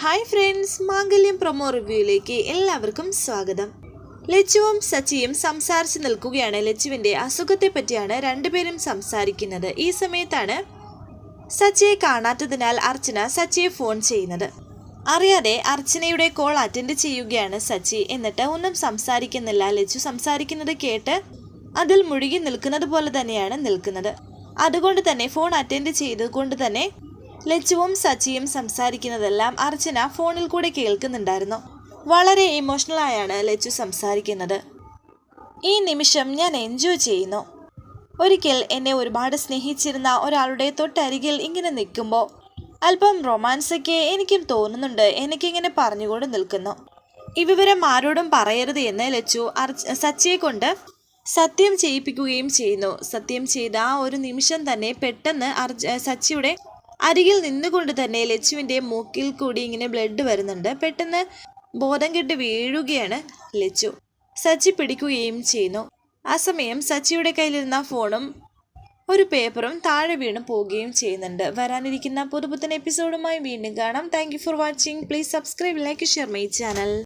Hi friends Mangalyam promo റിവ്യൂയിലേക്ക് എല്ലാവർക്കും സ്വാഗതം. ലച്ചുവും സച്ചിയും സംസാരിച്ചു നിൽക്കുകയാണ്. ലച്ചുവിന്റെ അസുഖത്തെ പറ്റിയാണ് രണ്ടുപേരും സംസാരിക്കുന്നത്. ഈ സമയത്താണ് സച്ചിയെ കാണാത്തതിനാൽ അർച്ചന സച്ചിയെ ഫോൺ ചെയ്യുന്നത്. അറിയാതെ അർച്ചനയുടെ കോൾ അറ്റൻഡ് ചെയ്യുകയാണ് സച്ചി. എന്നിട്ട് ഒന്നും സംസാരിക്കുന്നില്ല. ലച്ചു സംസാരിക്കുന്നത് കേട്ട് അതിൽ മുഴുകി നിൽക്കുന്നത് പോലെ തന്നെയാണ് നിൽക്കുന്നത്. അതുകൊണ്ട് തന്നെ ഫോൺ അറ്റൻഡ് ചെയ്തുകൊണ്ട് തന്നെ ലച്ചുവും സച്ചിയും സംസാരിക്കുന്നതെല്ലാം അർച്ചന ഫോണിൽ കൂടെ കേൾക്കുന്നുണ്ടായിരുന്നു. വളരെ ഇമോഷണൽ ആയാണ് ലച്ചു സംസാരിക്കുന്നത്. ഈ നിമിഷം ഞാൻ എൻജോയ് ചെയ്യുന്നു. ഒരിക്കൽ എന്നെ ഒരുപാട് സ്നേഹിച്ചിരുന്ന ഒരാളുടെ തൊട്ടരികിൽ ഇങ്ങനെ നിൽക്കുമ്പോൾ അല്പം റൊമാൻസൊക്കെ എനിക്കും തോന്നുന്നുണ്ട് എനിക്കിങ്ങനെ പറഞ്ഞുകൊണ്ട് നിൽക്കുന്നു. ഈ വിവരം ആരോടും പറയരുത് എന്ന് ലച്ചു അർച്ച സച്ചിയെ കൊണ്ട് സത്യം ചെയ്യിപ്പിക്കുകയും ചെയ്യുന്നു. സത്യം ചെയ്ത ആ ഒരു നിമിഷം തന്നെ പെട്ടെന്ന് അർജ് സച്ചിയുടെ അരികിൽ നിന്നുകൊണ്ട് തന്നെ ലച്ചുവിന്റെ മൂക്കിൽ കൂടി ഇങ്ങനെ ബ്ലഡ് വരുന്നുണ്ട്. പെട്ടെന്ന് ബോധം കെട്ട് വീഴുകയാണ് ലച്ചു. സച്ചി പിടിക്കുകയും ചെയ്യുന്നു. ആ സമയം സച്ചിയുടെ കയ്യിലിരുന്ന ഫോണും ഒരു പേപ്പറും താഴെ വീണ് പോവുകയും ചെയ്യുന്നുണ്ട്. വരാനിരിക്കുന്ന പുതുപുത്തൻ എപ്പിസോഡുമായി വീണ്ടും കാണാം. Thank for watching please subscribe like share my channel